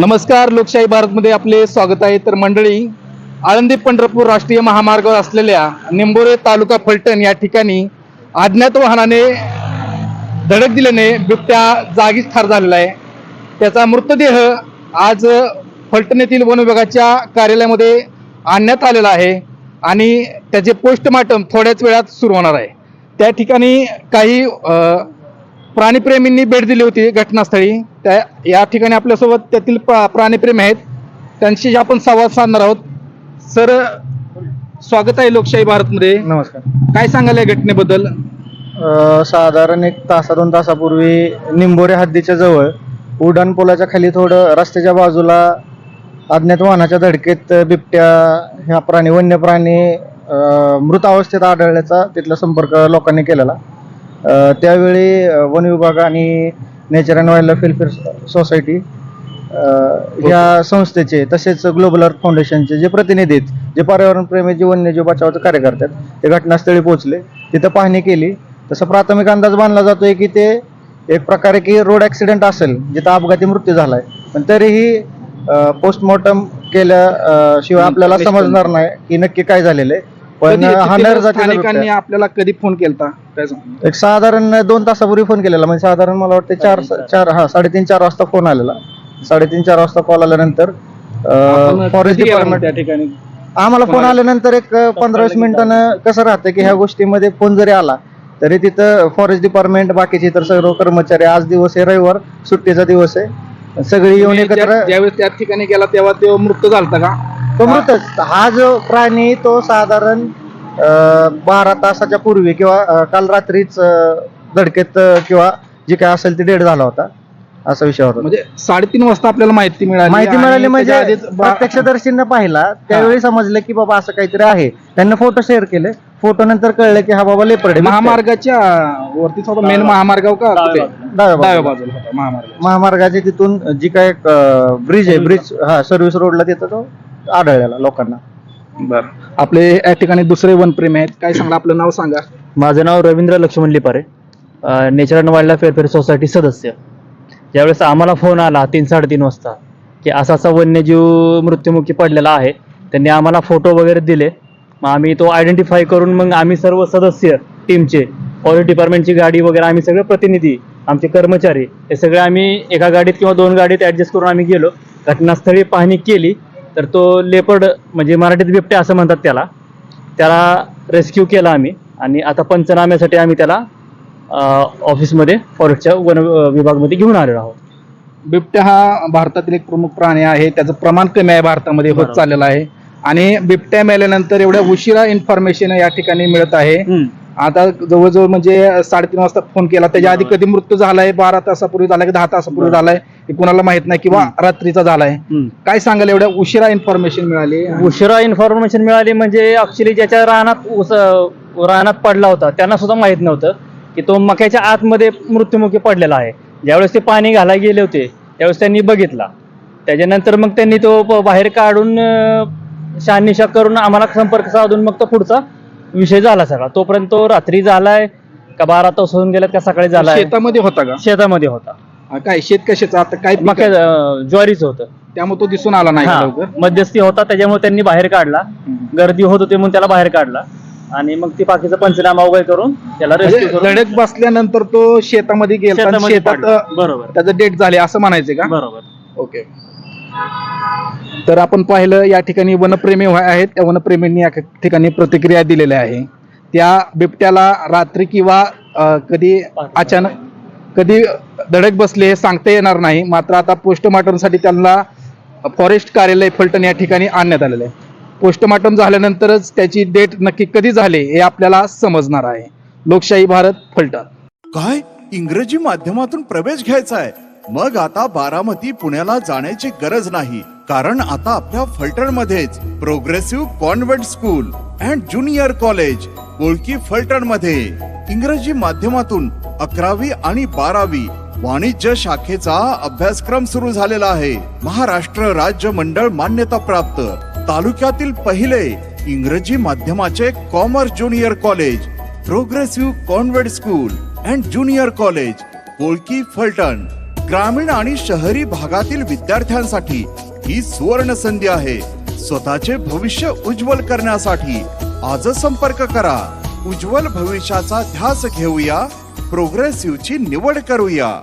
नमस्कार लोकशाही भारतमध्ये आपले स्वागत आहे. तर मंडळी आळंदी पंढरपूर राष्ट्रीय महामार्गावर असलेल्या निंबोरे तालुका फलटण या ठिकाणी अज्ञात वाहनाने धडक दिल्याने बिबट्या जागीच ठार झालेला आहे. त्याचा मृतदेह आज फलटण येथील वन विभागाच्या कार्यालयामध्ये आणण्यात आलेला आहे आणि त्याचे पोस्टमार्टम थोड्याच वेळात सुरू होणार आहे. त्या ठिकाणी काही प्राणीप्रेमींनी भेट दिली होती घटनास्थळी. त्या या ठिकाणी आपल्यासोबत त्यातील प्रा- प्राणीप्रेमी आहेत. त्यांशी आपण संवाद साधणार आहोत. सर स्वागत आहे लोकशाही भारतमध्ये. नमस्कार. काय सांगाल या घटनेबद्दल? अ, साधारण एक तासा दोन तासापूर्वी निंबोरे हद्दीच्या जवळ उड्डाण पुलाच्या खाली थोडं रस्त्याच्या बाजूला अज्ञात वाहनाच्या धडकेत बिबट्या ह्या प्राणी वन्य प्राणी अ, मृत अवस्थेत आढळल्याचा तिथला संपर्क लोकांनी केलेला. त्यावेळी वन विभाग आणि nature and wildlife welfare society ह्या संस्थेचे तसेच ग्लोबल अर्थ फाउंडेशनचे जे प्रतिनिधी आहेत जे पर्यावरणप्रेमी जे वन्यजीव बचावाचे कार्यकर्ते आहेत ते घटनास्थळी पोहोचले तिथं पाहणी केली. तसं प्राथमिक अंदाज बांधला जातोय की ते एक प्रकारे की रोड ऍक्सिडेंट असेल जिथं अपघाती मृत्यू झालाय. पण तरीही पोस्टमॉर्टम केल्या शिवाय आपल्याला समजणार नाही की नक्की काय झालेलं आहे. पण कधी हा जातीचा स्थानिकांनी बिबट्या. आपल्याला कधी फोन केलता? काय एक साधारण दोन तासापूर्वी फोन केलेला. म्हणजे साधारण मला वाटतं चार चार. हा साडेतीन चार वाजता फोन आलेला. साडेतीन चार वाजता कॉल आल्यानंतर फॉरेस्ट डिपार्टमेंट त्या ठिकाणी? आम्हाला फोन? आल्यानंतर एक पंधरा वीस मिनिटानं कसं राहतं की ह्या गोष्टीमध्ये फोन जरी आला तरी तिथं फॉरेस्ट डिपार्टमेंट बाकीचे इतर सर्व कर्मचारी आज दिवस आहे रविवार सुट्टीचा दिवस आहे. सगळी येऊन तुम्ही एकत्र ज्या- ज्यावेळेस त्या ठिकाणी गेला तेव्हा तो मृत्यू झालता का? तो मृतच हा जो प्राणी तो साधारण अं, बारा तासाच्या पूर्वी किंवा अं, काल रात्रीच अं, धडकेत अं, किंवा जे काय असेल ते डेड झाला होता असा विषय होता. म्हणजे साडेतीन वाजता आपल्याला माहिती मिळाली माहिती आणि मिळाली म्हणजे त्याच्या आधीच बा- प्रत्यक्षदर्शींना पाहिला त्यावेळी समजलं की बाबा असं काहीतरी आहे. त्यांना फोटो शेअर केले. फोटो नंतर कळलं की हा बाबा लेपर्ड आहे. महामार्गाच्या वरतीच होता मेन महामार्गाव का कुठे? डाव्या डाव्या बाजूला. बाजूला होता महामार्ग महामार्गाचे तिथून जी काय ब्रिज आहे ब्रिज हा सर्व्हिस रोडला तिथं तो आढळलेला लोकांना. बर. आपले या ठिकाणी दुसरे वनप्रेमी आहेत. काय सांगा आपलं नाव सांगा. माझं नाव Ravindra Laxman Lipare nature and wildlife welfare society सदस्य. ज्यावेळेस आम्हाला फोन आला तीन साडेतीन वाजता की असा असा वन्यजीव मृत्युमुखी पडलेला आहे त्यांनी आम्हाला फोटो वगैरे दिले. मग आम्ही तो आयडेंटिफाय करून मग आम्ही सर्व सदस्य टीमचे फॉरेस्ट डिपार्टमेंटची गाडी वगैरे आम्ही सगळे प्रतिनिधी आमचे कर्मचारी हे सगळे आम्ही एका गाडीत किंवा दोन गाडीत ॲडजस्ट करून आम्ही गेलो. घटनास्थळी पाहणी केली. तर तो लेपर्ड म्हणजे मराठीत बिबटे असं म्हणतात त्याला. त्याला रेस्क्यू केला आम्ही आणि आता पंचनाम्यासाठी आम्ही त्याला ऑफिसमध्ये फॉरेस्टच्या वन विभागमध्ये घेऊन आलेलो आहोत. बिबट्या हा भारतातील एक प्रमुख प्राणी आहे. त्याचं प्रमाण कमी आहे भारतामध्ये होत. चाललेलं आहे. आणि बिबट्या मेल्यानंतर एवढ्या उशिरा इन्फॉर्मेशन या ठिकाणी मिळत आहे. आता जवळजवळ म्हणजे साडेतीन वाजता फोन केला. त्याच्या आधी. कधी मृत्यू झालाय? बारा तासापूर्वी झालाय की दहा तासापूर्वी. झालाय? हे कुणाला माहीत नाही किंवा रात्रीचा झालाय. काय सांगाल एवढ्या उशिरा इन्फॉर्मेशन मिळाली? उशिरा इन्फॉर्मेशन मिळाली म्हणजे ऍक्च्युली ज्याच्या रानात रानात पडला होता त्यांना सुद्धा माहीत नव्हतं की तो मक्याच्या आतमध्ये मृत्युमुखी पडलेला आहे. ज्यावेळेस ते पाणी घालायला गेले होते त्यावेळेस त्यांनी बघितला. त्याच्यानंतर मग त्यांनी तो बाहेर काढून अं, शहानिशा करून आम्हाला संपर्क साधून मग तो पुढचा विषय झाला सगळा. तोपर्यंत तो रात्री झालाय का बारा तास होऊन गेल्यात का सकाळी झालाय. शेतामध्ये होता का? शेतामध्ये होता. काय शेत कशाचं? आता काय पीक? मक्या आहे? ज्वारीच होतं. त्यामुळे तो दिसून आला नाही का हा, मध्यस्थी होता त्याच्यामुळे त्यांनी बाहेर काढला. हम्म. गर्दी होत होती म्हणून त्याला बाहेर काढला. आणि मग ती बाकीचा पंचनामा वगैरे करून त्याला म्हणजे करून धडक बसल्यानंतर तो शेतामध्ये गेला आणि शेतामध्ये शेतात पडला. बरोबर. त्याचं डेट झाले असं म्हणायचं का? बरोबर. ओके. तर आपण पाहिलं या ठिकाणी वनप्रेमी आहेत. त्या वनप्रेमींनी या ठिकाणी प्रतिक्रिया दिलेल्या आहे. त्या बिबट्याला रात्री किंवा अ, कधी अचानक कधी धडक बसले हे सांगता येणार नाही. मात्र आता पोस्टमार्टमसाठी त्यांना फॉरेस्ट कार्यालय फलटण या ठिकाणी आणण्यात आलेलं आहे. पोस्टमार्टम झाल्यानंतरच त्याची डेट नक्की कधी झाले हे आपल्याला समजणार आहे. लोकशाही भारत फलटण. काय? इंग्रजी माध्यमातून प्रवेश घ्यायचा आहे. मग आता बारामती पुण्याला जाण्याची गरज नाही. कारण आता आपल्या फलटण मध्येच progressive convent school and junior college Kolki फलटणमध्ये इंग्रजी माध्यमातून अकरावी आणि बारावी वाणिज्य शाखेचा अभ्यासक्रम सुरू झालेला आहे. महाराष्ट्र राज्य मंडळ मान्यता प्राप्त. तालुक्यातील पहिले इंग्रजी माध्यमाचे commerce junior college progressive convent school and junior college Kolki Phaltan. ग्रामीण आणि शहरी भागातील विद्यार्थ्यांसाठी ही सुवर्ण संधी आहे. स्वतःचे भविष्य उज्ज्वल करण्यासाठी आजच संपर्क करा. उज्ज्वल भविष्याचा ध्यास घेऊया. प्रोग्रेसिव्हची निवड करूया.